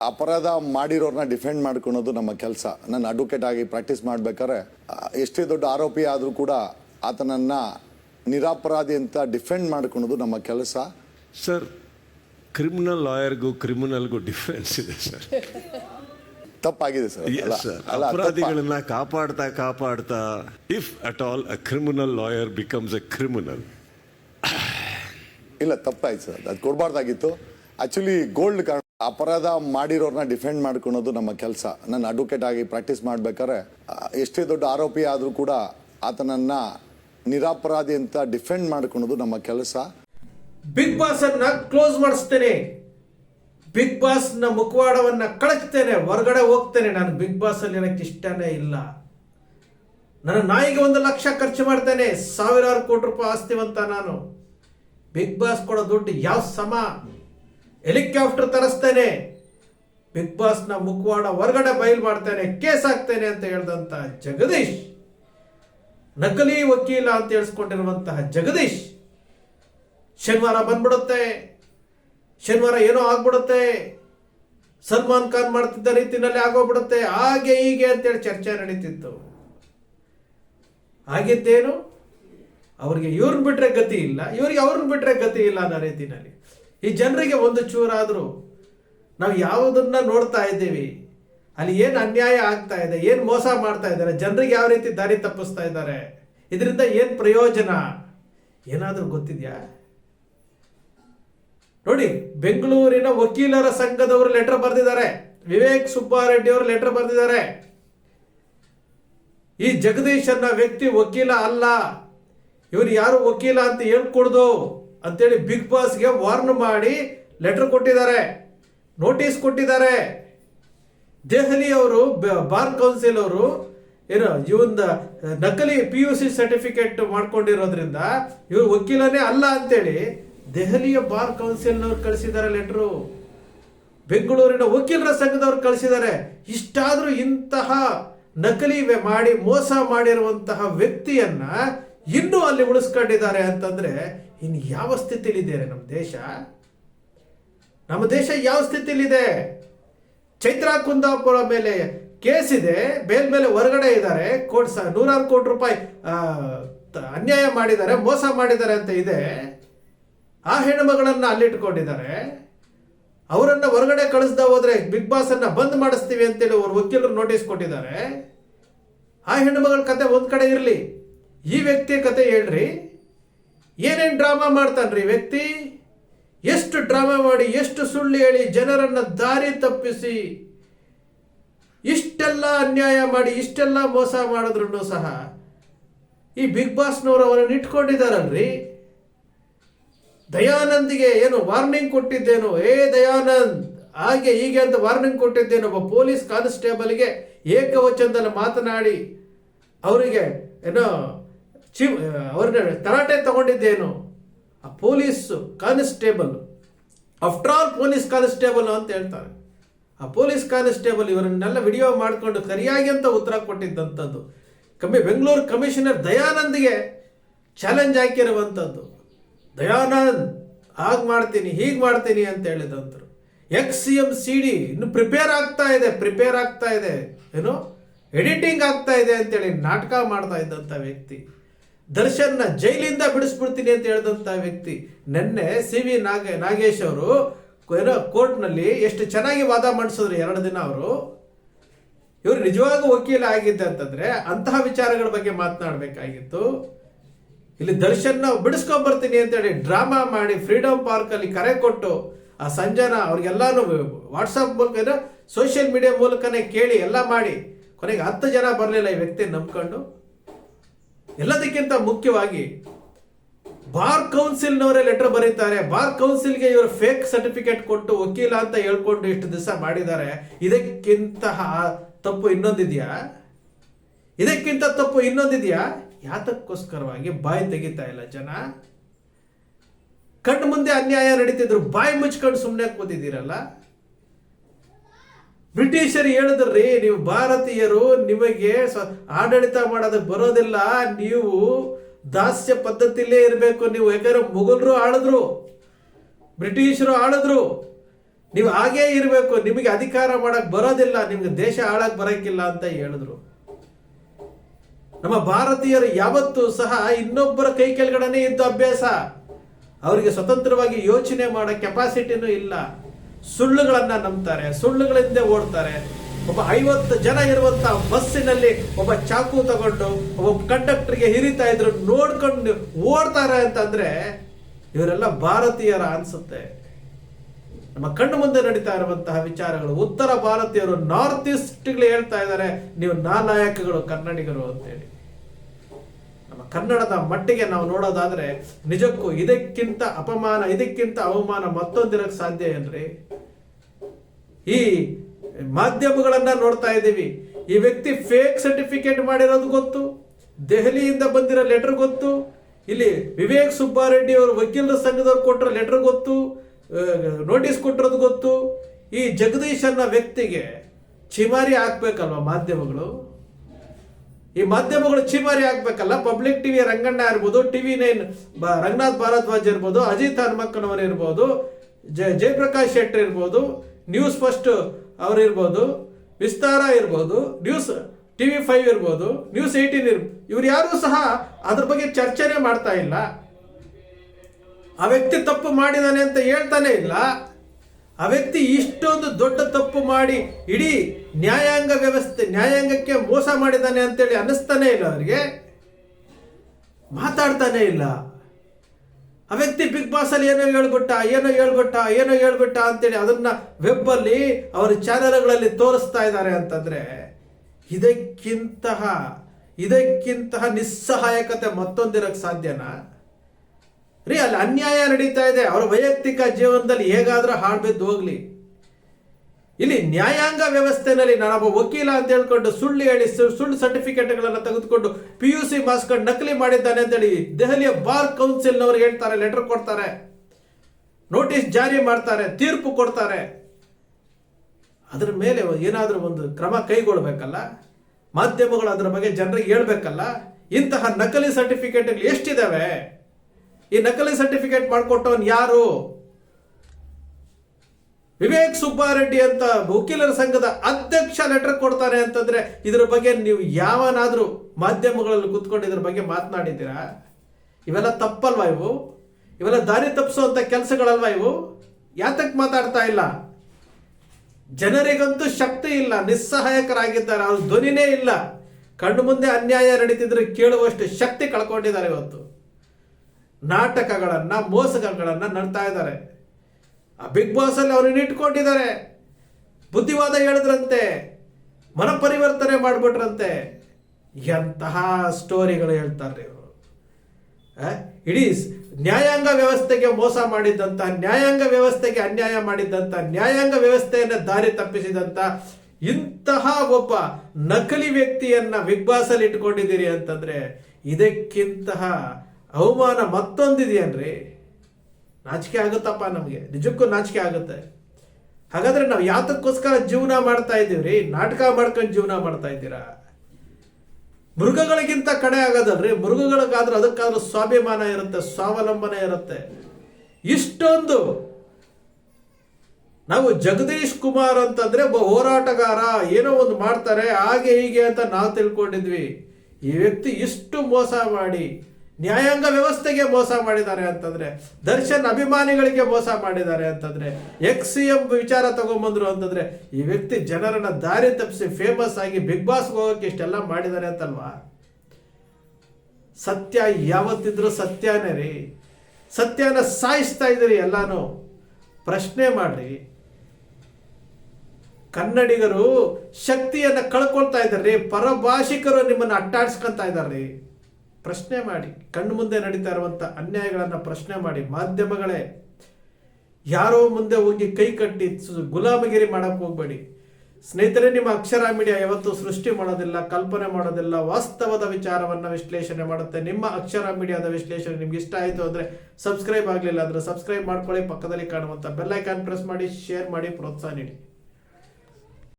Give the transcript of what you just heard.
ಅಪರಾಧ ಮಾಡಿರೋರ್ನ ಡಿಫೆಂಡ್ ಮಾಡ್ಕೊಳೋದು ನಮ್ಮ ಕೆಲಸ. ನಾನು ಅಡ್ವೊಕೇಟ್ ಆಗಿ ಪ್ರಾಕ್ಟೀಸ್ ಮಾಡ್ಬೇಕಾದ್ರೆ ಎಷ್ಟೇ ದೊಡ್ಡ ಆರೋಪಿ ಆದರೂ ಕೂಡ ಆತನನ್ನ ನಿರಾಪರಾಧಿ ಅಂತ ಡಿಫೆಂಡ್ ಮಾಡ್ಕೊಳೋದು ನಮ್ಮ ಕೆಲಸ. ಸರ್ ಕ್ರಿಮಿನಲ್ ಲಾಯರ್ಗೂ ಕ್ರಿಮಿನಲ್ಗೂ ಡಿಫ್ರೆನ್ಸ್ ಇದೆ ಸರ್ ತಪ್ಪಾಗಿದೆ ಸರ್ ಅಲ್ಲ ಸರ್ ಅಲ್ಲ ತಪ್ಪ- ಅಪರಾಧಿಗಳನ್ನ ಕಾಪಾಡ್ತಾ ಕಾಪಾಡ್ತಾ if at all a criminal lawyer becomes a criminal ಇಲ್ಲ ತಪ್ಪಾಯ್ತು ಸರ್ ಅದು ಕೊಡಬಾರ್ದಾಗಿತ್ತು. ಆಕ್ಚುಲಿ ಗೋಲ್ಡ್ ಕಾರಣ ಅಪರಾಧ ಮಾಡಿರೋರ್ನ ಡಿಫೆಂಡ್ ಮಾಡ್ಕೊಳೋದು ನಮ್ಮ ಕೆಲಸ. ನಾನು ಅಡ್ವೊಕೇಟ್ ಆಗಿ ಪ್ರಾಕ್ಟೀಸ್ ಮಾಡ್ಬೇಕಾದ್ರೆ ಎಷ್ಟೇ ದೊಡ್ಡ ಆರೋಪಿ ಆದರೂ ಕೂಡ ಆತನನ್ನ ನಿರಾಪರಾಧಿ ಅಂತ ಡಿಫೆಂಡ್ ಮಾಡ್ಕೊಳೋದು ನಮ್ಮ ಕೆಲಸ. ಬಿಗ್ ಬಾಸ್ ಅನ್ನ ಕ್ಲೋಸ್ ಮಾಡಿಸ್ತೇನೆ. ಬಿಗ್ ಬಾಸ್ನ ಮುಖವಾಡವನ್ನ ಕಳಚ್ತೇನೆ. ಹೊರಗಡೆ ಹೋಗ್ತೇನೆ. ನಾನು ಬಿಗ್ ಬಾಸ್ ಅಲ್ಲಿ ಇರಕ್ಕೆ ಇಷ್ಟನೇ ಇಲ್ಲ. ನನ್ನ ನಾಯಿಗೆ ಒಂದು ಲಕ್ಷ ಖರ್ಚು ಮಾಡ್ತೇನೆ. ಸಾವಿರಾರು ಕೋಟಿ ರೂಪಾಯಿ ಆಸ್ತಿವಂತ ನಾನು. ಬಿಗ್ ಬಾಸ್ ಕೊಡೋ ದುಡ್ಡು ಯಾವ ಸಮ? ಹೆಲಿಕಾಪ್ಟರ್ ತರಿಸ್ತೇನೆ. ಬಿಗ್ ಬಾಸ್ನ ಮುಖವಾಡ ಹೊರಗಡೆ ಬಯಲು ಮಾಡ್ತೇನೆ, ಕೇಸ್ ಹಾಕ್ತೇನೆ ಅಂತ ಹೇಳಿದಂತಹ ಜಗದೀಶ್. ನಕಲಿ ವಕೀಲ ಅಂತ ಹೇಳಿಸ್ಕೊಂಡಿರುವಂತಹ ಜಗದೀಶ್. ಶನಿವಾರ ಬಂದ್ಬಿಡುತ್ತೆ. ಶನಿವಾರ ಏನೋ ಆಗ್ಬಿಡುತ್ತೆ. ಸಲ್ಮಾನ್ ಖಾನ್ ಮಾಡ್ತಿದ್ದ ರೀತಿನಲ್ಲಿ ಆಗೋಗ್ಬಿಡುತ್ತೆ. ಹಾಗೆ ಹೀಗೆ ಅಂತೇಳಿ ಚರ್ಚೆ ನಡೀತಿತ್ತು. ಆಗಿದ್ದೇನು ಅವ್ರಿಗೆ ಇವ್ರನ್ನ ಬಿಟ್ರೆ ಗತಿ ಇಲ್ಲ. ಇವ್ರಿಗೆ ಅವ್ರನ್ನ ಬಿಟ್ರೆ ಗತಿ ಇಲ್ಲ ಅನ್ನೋ ರೀತಿನಲ್ಲಿ. ಈ ಜನರಿಗೆ ಒಂದು ಚೂರಾದರೂ, ನಾವು ಯಾವುದನ್ನ ನೋಡ್ತಾ ಇದ್ದೀವಿ, ಅಲ್ಲಿ ಏನು ಅನ್ಯಾಯ ಆಗ್ತಾ ಇದೆ, ಏನು ಮೋಸ ಮಾಡ್ತಾ ಇದ್ದಾರೆ, ಜನರಿಗೆ ಯಾವ ರೀತಿ ದಾರಿ ತಪ್ಪಿಸ್ತಾ ಇದ್ದಾರೆ, ಇದರಿಂದ ಏನು ಪ್ರಯೋಜನ? ಏನಾದರೂ ಗೊತ್ತಿದೆಯಾ? ನೋಡಿ, ಬೆಂಗಳೂರಿನ ವಕೀಲರ ಸಂಘದವರು ಲೆಟರ್ ಬರೆದಿದ್ದಾರೆ, ವಿವೇಕ್ ಸುಬ್ಬಾರೆಡ್ಡಿ ಅವರು ಲೆಟರ್ ಬರೆದಿದ್ದಾರೆ. ಈ ಜಗದೀಶ್ ವ್ಯಕ್ತಿ ವಕೀಲ ಅಲ್ಲ, ಇವರು ಯಾರು ವಕೀಲ ಅಂತ ಹೇಳ್ಕೊಡ್ದು? ಅಂತೇಳಿ ಬಿಗ್ ಬಾಸ್ಗೆ ವಾರ್ನ್ ಮಾಡಿ ಲೆಟರ್ ಕೊಟ್ಟಿದ್ದಾರೆ ನೋಟಿಸ್ ಕೊಟ್ಟಿದ್ದಾರೆ. ದೆಹಲಿ ಅವರು ಬಾರ್ ಕೌನ್ಸಿಲ್ ಅವರು, ಏನು, ಇವಂದ ನಕಲಿ ಪಿ ಯು ಸಿ ಸರ್ಟಿಫಿಕೇಟ್ ಮಾಡ್ಕೊಂಡಿರೋದ್ರಿಂದ ಇವರು ವಕೀಲನೇ ಅಲ್ಲ ಅಂತೇಳಿ ದೆಹಲಿಯ ಬಾರ್ ಕೌನ್ಸಿಲ್ನವ್ರು ಕಳಿಸಿದ್ದಾರೆ ಲೆಟ್ರು ಬೆಂಗಳೂರಿನ ವಕೀಲರ ಸಂಘದವ್ರು ಕಳಿಸಿದ್ದಾರೆ. ಇಷ್ಟಾದರೂ ಇಂತಹ ನಕಲಿ ಮಾಡಿ, ಮೋಸ ಮಾಡಿರುವಂತಹ ವ್ಯಕ್ತಿಯನ್ನ ಇನ್ನೂ ಅಲ್ಲಿ ಉಳಿಸ್ಕೊಂಡಿದ್ದಾರೆ ಅಂತಂದ್ರೆ, ಇನ್ನು ಯಾವ ಸ್ಥಿತಿಲಿದೆ ನಮ್ಮ ದೇಶ? ನಮ್ಮ ದೇಶ ಯಾವ ಸ್ಥಿತಿಲಿದೆ ಚೈತ್ರಾ ಕುಂದಾಪುರ ಮೇಲೆ ಕೇಸ್ ಇದೆ, ಬೇಲ್ ಮೇಲೆ ಹೊರಗಡೆ ಇದ್ದಾರೆ ಕೋಟ್ ನೂರಾರು ಕೋಟಿ ರೂಪಾಯಿ ಅನ್ಯಾಯ ಮಾಡಿದ್ದಾರೆ, ಮೋಸ ಮಾಡಿದ್ದಾರೆ ಅಂತ ಇದೆ. ಆ ಹೆಣ್ಣುಮಗಳನ್ನ ಅಲ್ಲಿಟ್ಕೊಂಡಿದ್ದಾರೆ. ಅವರನ್ನ ಹೊರಗಡೆ ಕಳಿಸ್ದ ಹೋದ್ರೆ ಬಿಗ್ ಬಾಸ್ ಅನ್ನ ಬಂದ್ ಮಾಡಿಸ್ತೀವಿ ಅಂತೇಳಿ ಅವ್ರ ವಕೀಲರು ನೋಟಿಸ್ ಕೊಟ್ಟಿದ್ದಾರೆ. ಆ ಹೆಣ್ಣುಮಗಳ ಕತೆ ಒಂದ್ ಕಡೆ ಇರಲಿ. ಈ ವ್ಯಕ್ತಿಯ ಕತೆ ಹೇಳ್ರಿ, ಏನೇನು ಡ್ರಾಮಾ ಮಾಡ್ತಾನ್ರಿ ವ್ಯಕ್ತಿ? ಎಷ್ಟು ಡ್ರಾಮಾ ಮಾಡಿ, ಎಷ್ಟು ಸುಳ್ಳು ಹೇಳಿ ಜನರನ್ನು ದಾರಿ ತಪ್ಪಿಸಿ ಇಷ್ಟೆಲ್ಲ ಅನ್ಯಾಯ ಮಾಡಿ, ಇಷ್ಟೆಲ್ಲ ಮೋಸ ಮಾಡಿದ್ರು ಸಹ ಈ ಬಿಗ್ ಬಾಸ್ನವರು ಅವರನ್ನು ಇಟ್ಕೊಂಡಿದ್ದಾರಲ್ರಿ? ದಯಾನಂದ್ಗೆ ಏನು ವಾರ್ನಿಂಗ್ ಕೊಟ್ಟಿದ್ದೇನು? ಏ ದಯಾನಂದ್, ಹಾಗೆ ಹೀಗೆ ಅಂತ ವಾರ್ನಿಂಗ್ ಕೊಟ್ಟಿದ್ದೇನು ಒಬ್ಬ ಪೊಲೀಸ್ ಕಾನ್ಸ್ಟೇಬಲ್ಗೆ ಏಕವಚನದಲ್ಲಿ ಮಾತನಾಡಿ ಅವರಿಗೆ ಏನೋ ಚಿ ಅವ್ರನ್ನ ತರಾಟೆ ತಗೊಂಡಿದ್ದೇನು? ಆ police constable after all police constable ಅಂತ ಹೇಳ್ತಾರೆ. ಆ ಪೊಲೀಸ್ ಕಾನ್ಸ್ಟೇಬಲ್ ಇವರನ್ನೆಲ್ಲ ವಿಡಿಯೋ ಮಾಡಿಕೊಂಡು ಸರಿಯಾಗಿ ಅಂತ ಉತ್ತರ ಕೊಟ್ಟಿದ್ದಂಥದ್ದು. ಕಮ್ಮಿ ಬೆಂಗಳೂರು ಕಮಿಷನರ್ ದಯಾನಂದ್ಗೆ ಚಾಲೆಂಜ್ ಹಾಕಿರುವಂಥದ್ದು. ದಯಾನಂದ್, ಹಾಗೆ ಮಾಡ್ತೀನಿ, ಹೀಗೆ ಮಾಡ್ತೀನಿ ಅಂತ ಹೇಳಿದಂತರು ex C M C D ಇನ್ನು ಪ್ರಿಪೇರ್ ಆಗ್ತಾ ಇದೆ ಪ್ರಿಪೇರ್ ಆಗ್ತಾ ಇದೆ. ಏನು? ಎಡಿಟಿಂಗ್ ಆಗ್ತಾ ಇದೆ ಅಂತೇಳಿ ನಾಟಕ ಮಾಡ್ತಾ ಇದ್ದಂಥ ವ್ಯಕ್ತಿ. ದರ್ಶನ್ನ ಜೈಲಿಂದ ಬಿಡಿಸ್ಬಿಡ್ತೀನಿ ಅಂತ ಹೇಳಿದಂಥ ವ್ಯಕ್ತಿ. ನಿನ್ನೆ ಸಿ ವಿ ನಾಗ, ನಾಗೇಶ್ ಅವರು ಏನೋ ಕೋರ್ಟ್ನಲ್ಲಿ ಎಷ್ಟು ಚೆನ್ನಾಗಿ ವಾದ ಮಾಡಿಸಿದ್ರು ಎರಡು ದಿನ ಅವರು. ಇವರು ನಿಜವಾಗೂ ವಕೀಲ ಆಗಿದ್ದೆ ಅಂತಂದ್ರೆ ಅಂತಹ ವಿಚಾರಗಳ ಬಗ್ಗೆ ಮಾತನಾಡಬೇಕಾಗಿತ್ತು. ಇಲ್ಲಿ ದರ್ಶನ್ ಬಿಡಿಸ್ಕೊಂಡ್ ಬರ್ತೀನಿ ಅಂತೇಳಿ ಡ್ರಾಮಾ ಮಾಡಿ ಫ್ರೀಡಮ್ ಪಾರ್ಕ್ ಅಲ್ಲಿ ಕರೆ ಕೊಟ್ಟು ಆ ಸಂಜನ ಅವ್ರಿಗೆಲ್ಲಾನು ವಾಟ್ಸಪ್ ಮೂಲಕ ಸೋಷಿಯಲ್ ಮೀಡಿಯಾ ಮೂಲಕನೇ ಕೇಳಿ ಎಲ್ಲ ಮಾಡಿ. ಕೊನೆಗೆ ಹತ್ತು ಜನ ಬರಲಿಲ್ಲ ಈ ವ್ಯಕ್ತಿ ನಂಬ್ಕೊಂಡು. ಎಲ್ಲದಕ್ಕಿಂತ ಮುಖ್ಯವಾಗಿ ಬಾರ್ ಕೌನ್ಸಿಲ್ನವರೇ ಲೆಟರ್ ಬರೀತಾರೆ. ಬಾರ್ ಕೌನ್ಸಿಲ್ಗೆ ಇವರು ಫೇಕ್ ಸರ್ಟಿಫಿಕೇಟ್ ಕೊಟ್ಟು ವಕೀಲ ಅಂತ ಹೇಳ್ಕೊಂಡು ಇಷ್ಟು ದಿವಸ ಮಾಡಿದ್ದಾರೆ. ಇದಕ್ಕಿಂತ ತಪ್ಪು ಇನ್ನೊಂದಿದೆಯಾ? ಇದಕ್ಕಿಂತ ತಪ್ಪು ಇನ್ನೊಂದಿದೆಯಾ? ಯಾತಕ್ಕೋಸ್ಕರವಾಗಿ ಬಾಯಿ ತೆಗಿತಾ ಇಲ್ಲ ಜನ? ಕಣ್ಣು ಮುಂದೆ ಅನ್ಯಾಯ ನಡೀತಿದ್ರು, ಬಾಯಿ ಮುಚ್ಕೊಂಡು ಸುಮ್ಮನೆ ಕೂತಿದ್ದೀರಲ್ಲ? ಬ್ರಿಟಿಷರು ಹೇಳಿದ್ರಿ, ನೀವು ಭಾರತೀಯರು, ನಿಮಗೆ ಸ್ವ- ಆಡಳಿತ ಮಾಡೋದಕ್ಕೆ ಬರೋದಿಲ್ಲ, ನೀವು ದಾಸ್ಯ ಪದ್ಧತಿಲೇ ಇರಬೇಕು, ನೀವು ಯಾಕಂದ್ರೆ ಮೊಘಲರು ಆಳಿದ್ರು, ಬ್ರಿಟಿಷರು ಆಳಿದ್ರು, ನೀವು ಹಾಗೇ ಇರಬೇಕು, ನಿಮಗೆ ಅಧಿಕಾರ ಮಾಡಕ್ ಬರೋದಿಲ್ಲ, ನಿಮ್ಗೆ ದೇಶ ಆಳಕ್ ಬರೋಕ್ಕಿಲ್ಲ ಅಂತ ಹೇಳಿದ್ರು. ನಮ್ಮ ಭಾರತೀಯರು ಯಾವತ್ತೂ ಸಹ ಇನ್ನೊಬ್ಬರ ಕೈ ಕೆಳಗಡೆನೇ ಇದ್ದ ಅಭ್ಯಾಸ. ಅವರಿಗೆ ಸ್ವತಂತ್ರವಾಗಿ ಯೋಚನೆ ಮಾಡೋ ಕೆಪಾಸಿಟಿನೂ ಇಲ್ಲ. ಸುಳ್ಳುಗಳನ್ನ ನಂಬ್ತಾರೆ, ಸುಳ್ಳುಗಳಿಂದ ಓಡ್ತಾರೆ. ಒಬ್ಬ ಐವತ್ತು ಜನ ಇರುವಂತ ಬಸ್ಸಿನಲ್ಲಿ ಒಬ್ಬ ಚಾಕು ತಗೊಂಡು ಒಬ್ಬ ಕಂಡಕ್ಟರ್ಗೆ ಹಿರಿತಾ ಇದ್ರು, ನೋಡ್ಕೊಂಡು ಓಡ್ತಾರೆ ಅಂತಂದ್ರೆ ಇವರೆಲ್ಲ ಭಾರತೀಯರ ಅನ್ಸುತ್ತೆ. ನಮ್ಮ ಕಣ್ಣು ಮುಂದೆ ನಡೀತಾ ಇರುವಂತಹ ವಿಚಾರಗಳು. ಉತ್ತರ ಭಾರತೀಯರು ನಾರ್ತ್ ಈಸ್ಟ್ಗಳು ಹೇಳ್ತಾ ಇದ್ದಾರೆ, ನೀವು ನಾಲಾಯಕಗಳು, ಕನ್ನಡಿಗರು ಅಂತೇಳಿ. ನಮ್ಮ ಕನ್ನಡದ ಮಟ್ಟಿಗೆ ನಾವು ನೋಡೋದಾದ್ರೆ ನಿಜಕ್ಕೂ ಇದಕ್ಕಿಂತ ಅಪಮಾನ, ಇದಕ್ಕಿಂತ ಅವಮಾನ ಮತ್ತೊಂದಿರಕ್ಕೆ ಸಾಧ್ಯ ಏನ್ರಿ? ಈ ಮಾಧ್ಯಮಗಳನ್ನ ನೋಡ್ತಾ ಇದ್ದೀವಿ. ಈ ವ್ಯಕ್ತಿ ಫೇಕ್ ಸರ್ಟಿಫಿಕೇಟ್ ಮಾಡಿರೋದು ಗೊತ್ತು. ದೆಹಲಿಯಿಂದ ಬಂದಿರೋ ಲೆಟರ್ ಗೊತ್ತು. ಇಲ್ಲಿ ವಿವೇಕ್ ಸುಬ್ಬಾರೆಡ್ಡಿ ಅವರು ವಕೀಲರ ಸಂಘದವ್ರು ಕೊಟ್ಟಿರೋ ಲೆಟರ್ ಗೊತ್ತು. ನೋಟಿಸ್ ಕೊಟ್ಟಿರೋದು ಗೊತ್ತು. ಈ ಜಗದೀಶ್ ಅನ್ನೋ ವ್ಯಕ್ತಿಗೆ ಚಿಮಾರಿ ಹಾಕ್ಬೇಕಲ್ವಾ ಮಾಧ್ಯಮಗಳು? ಈ ಮಾಧ್ಯಮಗಳು ಚಿಮಾರಿ ಹಾಕ್ಬೇಕಲ್ಲ? ಪಬ್ಲಿಕ್ ಟಿವಿ ರಂಗಣ್ಣ ಇರ್ಬೋದು, ಟಿವಿ ನೈನ್ ರಂಗನಾಥ್ ಭಾರದ್ವಾಜ್ ಇರ್ಬೋದು, ಅಜಿತ್ ಹನುಮಕ್ಕನವರು ಇರ್ಬೋದು ಜಯ ಜಯಪ್ರಕಾಶ್ ಶೆಟ್ಟರ್ ಇರ್ಬೋದು ನ್ಯೂಸ್ ಫಸ್ಟ್ ಅವರು ಇರ್ಬೋದು, ವಿಸ್ತಾರ ಇರ್ಬೋದು ನ್ಯೂಸ್ ಟಿ ವಿ ಫೈವ್ ಇರ್ಬೋದು ನ್ಯೂಸ್ ಏಯ್ಟೀನ್ ಇರ್, ಇವ್ರು ಯಾರೂ ಸಹ ಅದ್ರ ಬಗ್ಗೆ ಚರ್ಚೆನೆ ಮಾಡ್ತಾ ಇಲ್ಲ. ಆ ವ್ಯಕ್ತಿ ತಪ್ಪು ಮಾಡಿದಾನೆ ಅಂತ ಹೇಳ್ತಾನೆ ಇಲ್ಲ. ಆ ವ್ಯಕ್ತಿ ಇಷ್ಟೊಂದು ದೊಡ್ಡ ತಪ್ಪು ಮಾಡಿ ಇಡೀ ನ್ಯಾಯಾಂಗ ವ್ಯವಸ್ಥೆ, ನ್ಯಾಯಾಂಗಕ್ಕೆ ಮೋಸ ಮಾಡಿದಾನೆ ಅಂತೇಳಿ ಅನ್ನಿಸ್ತಾನೆ ಇಲ್ಲ ಅವರಿಗೆ. ಮಾತಾಡ್ತಾನೆ ಇಲ್ಲ. ಆ ವ್ಯಕ್ತಿ ಬಿಗ್ ಬಾಸ್ ಅಲ್ಲಿ ಏನೋ ಹೇಳ್ಬಿಟ್ಟ ಏನೋ ಹೇಳ್ಬಿಟ್ಟ ಏನೋ ಹೇಳ್ಬಿಟ್ಟ ಅಂತೇಳಿ ಅದನ್ನ ವೆಬ್ ಅಲ್ಲಿ ಅವರ ಚಾನೆಲ್ಗಳಲ್ಲಿ ತೋರಿಸ್ತಾ ಇದ್ದಾರೆ ಅಂತಂದ್ರೆ ಇದಕ್ಕಿಂತಹ ಇದಕ್ಕಿಂತಹ ನಿಸ್ಸಹಾಯಕತೆ ಮತ್ತೊಂದಿರಕ್ಕೆ ಸಾಧ್ಯನಾ? ರೀ, ಅಲ್ಲಿ ಅನ್ಯಾಯ ನಡೀತಾ ಇದೆ. ಅವರ ವೈಯಕ್ತಿಕ ಜೀವನದಲ್ಲಿ ಹೇಗಾದ್ರೂ ಹಾಡ್ಬಿದ್ದು ಹೋಗ್ಲಿ. ಇಲ್ಲಿ ನ್ಯಾಯಾಂಗ ವ್ಯವಸ್ಥೆನಲ್ಲಿ ನಾನೊಬ್ಬ ವಕೀಲ ಅಂತ ಹೇಳ್ಕೊಂಡು ಸುಳ್ಳು ಹೇಳಿ ಸುಳ್ಳು ಸರ್ಟಿಫಿಕೇಟ್ಗಳನ್ನು ತೆಗೆದುಕೊಂಡು ಪಿ ಯು ಸಿ ಮಾಸ್ಕೊಂಡು ನಕಲಿ ಮಾಡಿದ್ದಾನೆ ಅಂತೇಳಿ ದೆಹಲಿಯ ಬಾರ್ ಕೌನ್ಸಿಲ್ನವರು ಹೇಳ್ತಾರೆ ಲೆಟರ್ ಕೊಡ್ತಾರೆ. ನೋಟಿಸ್ ಜಾರಿ ಮಾಡ್ತಾರೆ, ತೀರ್ಪು ಕೊಡ್ತಾರೆ. ಅದರ ಮೇಲೆ ಏನಾದರೂ ಒಂದು ಕ್ರಮ ಕೈಗೊಳ್ಬೇಕಲ್ಲ? ಮಾಧ್ಯಮಗಳು ಅದರ ಬಗ್ಗೆ ಜನರಿಗೆ ಹೇಳ್ಬೇಕಲ್ಲ? ಇಂತಹ ನಕಲಿ ಸರ್ಟಿಫಿಕೇಟ್ಗಳು ಎಷ್ಟಿದಾವೆ? ಈ ನಕಲಿ ಸರ್ಟಿಫಿಕೇಟ್ ಮಾಡಿಕೊಟ್ಟವನ್ ಯಾರು? ವಿವೇಕ್ ಸುಬ್ಬಾರೆಡ್ಡಿ ಅಂತ ವಕೀಲರ ಸಂಘದ ಅಧ್ಯಕ್ಷ ಲೆಟರ್ ಕೊಡ್ತಾರೆ ಅಂತಂದ್ರೆ ಇದ್ರ ಬಗ್ಗೆ ನೀವು ಯಾವನಾದ್ರೂ ಮಾಧ್ಯಮಗಳಲ್ಲಿ ಕುತ್ಕೊಂಡು ಇದ್ರ ಬಗ್ಗೆ ಮಾತನಾಡಿದ್ದೀರಾ? ಇವೆಲ್ಲ ತಪ್ಪಲ್ವಾ ಇವು? ಇವೆಲ್ಲ ದಾರಿ ತಪ್ಪಿಸುವಂತ ಕೆಲಸಗಳಲ್ವಾ ಇವು? ಯಾತಕ್ಕೆ ಮಾತಾಡ್ತಾ ಇಲ್ಲ? ಜನರಿಗಂತೂ ಶಕ್ತಿ ಇಲ್ಲ, ನಿಸ್ಸಹಾಯಕರಾಗಿದ್ದಾರೆ, ಅವ್ರ ಧ್ವನಿನೇ ಇಲ್ಲ. ಕಣ್ಣು ಮುಂದೆ ಅನ್ಯಾಯ ನಡೀತಿದ್ರೆ ಕೇಳುವಷ್ಟು ಶಕ್ತಿ ಕಳ್ಕೊಂಡಿದ್ದಾರೆ ಇವತ್ತು. ನಾಟಕಗಳನ್ನ, ಮೋಸಗಳನ್ನ ನಡ್ತಾ ಇದ್ದಾರೆ. ಆ ಬಿಗ್ ಅಲ್ಲಿ ಅವ್ರನ್ನ ಇಟ್ಕೊಂಡಿದ್ದಾರೆ. ಬುದ್ಧಿವಾದ ಹೇಳಿದ್ರಂತೆ ಮನ ಪರಿವರ್ತನೆ ಮಾಡ್ಬಿಟ್ರಂತೆ. ಎಂತಹ ಸ್ಟೋರಿಗಳು ಹೇಳ್ತಾರೆ ಇವರು? ಇಡೀ ನ್ಯಾಯಾಂಗ ವ್ಯವಸ್ಥೆಗೆ ಮೋಸ ಮಾಡಿದ್ದಂತ, ನ್ಯಾಯಾಂಗ ವ್ಯವಸ್ಥೆಗೆ ಅನ್ಯಾಯ ಮಾಡಿದ್ದಂತ, ನ್ಯಾಯಾಂಗ ವ್ಯವಸ್ಥೆಯನ್ನು ದಾರಿ ತಪ್ಪಿಸಿದಂತ ಇಂತಹ ಒಬ್ಬ ನಕಲಿ ವ್ಯಕ್ತಿಯನ್ನ ಬಿಗ್ ಬಾಸ್ ಅಲ್ಲಿ ಇಟ್ಕೊಂಡಿದ್ದೀರಿ ಅಂತಂದ್ರೆ ಇದಕ್ಕಿಂತಹ ಅವಮಾನ ಮತ್ತೊಂದಿದೆಯನ್ರಿ? ನಾಚಿಕೆ ಆಗುತ್ತಪ್ಪ ನಮಗೆ. ನಿಜಕ್ಕೂ ನಾಚಿಕೆ ಆಗುತ್ತೆ. ಹಾಗಾದ್ರೆ ನಾವು ಯಾತಕ್ಕೋಸ್ಕರ ಜೀವನ ಮಾಡ್ತಾ ಇದ್ದೀವ್ರಿ ನಾಟಕ ಮಾಡ್ಕೊಂಡು ಜೀವನ ಮಾಡ್ತಾ ಇದ್ದೀರಾ? ಮೃಗಗಳಿಗಿಂತ ಕಡೆ ಆಗೋದಲ್ರಿ? ಮೃಗಗಳಿಗಾದ್ರೂ ಅದಕ್ಕಾದ್ರೂ ಸ್ವಾಭಿಮಾನ ಇರುತ್ತೆ, ಸ್ವಾವಲಂಬನೆ ಇರುತ್ತೆ. ಇಷ್ಟೊಂದು ನಾವು ಜಗದೀಶ್ ಕುಮಾರ್ ಅಂತಂದ್ರೆ ಒಬ್ಬ ಹೋರಾಟಗಾರ, ಏನೋ ಒಂದು ಮಾಡ್ತಾರೆ, ಹಾಗೆ ಹೀಗೆ ಅಂತ ನಾವು ತಿಳ್ಕೊಂಡಿದ್ವಿ. ಈ ವ್ಯಕ್ತಿ ಇಷ್ಟು ಮೋಸ ಮಾಡಿ ನ್ಯಾಯಾಂಗ ವ್ಯವಸ್ಥೆಗೆ ಮೋಸ ಮಾಡಿದ್ದಾರೆ ಅಂತಂದ್ರೆ, ದರ್ಶನ್ ಅಭಿಮಾನಿಗಳಿಗೆ ಮೋಸ ಮಾಡಿದ್ದಾರೆ ಅಂತಂದ್ರೆ ಎಕ್ಸ್ ಸಿ ಎಂ ವಿಚಾರ ತಗೊಂಬಂದ್ರು ಅಂತಂದ್ರೆ, ಈ ವ್ಯಕ್ತಿ ಜನರನ್ನ ದಾರಿ ತಪ್ಪಿಸಿ ಫೇಮಸ್ ಆಗಿ ಬಿಗ್ ಬಾಸ್ ಹೋಗೋಕೆ ಇಷ್ಟೆಲ್ಲ ಮಾಡಿದ್ದಾರೆ ಅಂತಲ್ವಾ? ಸತ್ಯ ಯಾವತ್ತಿದ್ರು ಸತ್ಯನೇ ರೀ. ಸತ್ಯನ ಸಾಯಿಸ್ತಾ ಇದ್ದೀರಿ ಎಲ್ಲಾನು. ಪ್ರಶ್ನೆ ಮಾಡ್ರಿ. ಕನ್ನಡಿಗರು ಶಕ್ತಿಯನ್ನ ಕಳ್ಕೊಳ್ತಾ ಇದ್ದಾರೆ ಪರಭಾಷಿಕರು ನಿಮ್ಮನ್ನ ಅಟ್ಟಾಡ್ಸ್ಕೊಂತ ಇದ್ದಾರೆ ಪ್ರಶ್ನೆ ಮಾಡಿ, ಕಣ್ಣು ಮುಂದೆ ನಡೀತಾ ಇರುವಂಥ ಅನ್ಯಾಯಗಳನ್ನು ಪ್ರಶ್ನೆ ಮಾಡಿ, ಮಾಧ್ಯಮಗಳೇ, ಯಾರೋ ಮುಂದೆ ಹೋಗಿ ಕೈ ಕಟ್ಟಿ ಗುಲಾಮಗಿರಿ ಮಾಡಕ್ ಹೋಗ್ಬೇಡಿ. ಸ್ನೇಹಿತರೆ, ನಿಮ್ಮ ಅಕ್ಷರ ಮೀಡಿಯಾ ಯಾವತ್ತೂ ಸೃಷ್ಟಿ ಮಾಡೋದಿಲ್ಲ, ಕಲ್ಪನೆ ಮಾಡೋದಿಲ್ಲ, ವಾಸ್ತವದ ವಿಚಾರವನ್ನ ವಿಶ್ಲೇಷಣೆ ಮಾಡುತ್ತೆ. ನಿಮ್ಮ ಅಕ್ಷರ ಮೀಡಿಯಾದ ವಿಶ್ಲೇಷಣೆ ನಿಮ್ಗೆ ಇಷ್ಟ ಆಯಿತು ಅಂದ್ರೆ ಸಬ್ಸ್ಕ್ರೈಬ್ ಆಗಲಿಲ್ಲ ಅಂದ್ರೆ ಸಬ್ಸ್ಕ್ರೈಬ್ ಮಾಡ್ಕೊಳ್ಳಿ, ಪಕ್ಕದಲ್ಲಿ ಕಾಣುವಂತ ಬೆಲ್ಲೈಕಾನ್ ಪ್ರೆಸ್ ಮಾಡಿ, ಶೇರ್ ಮಾಡಿ, ಪ್ರೋತ್ಸಾಹ ನೀಡಿ.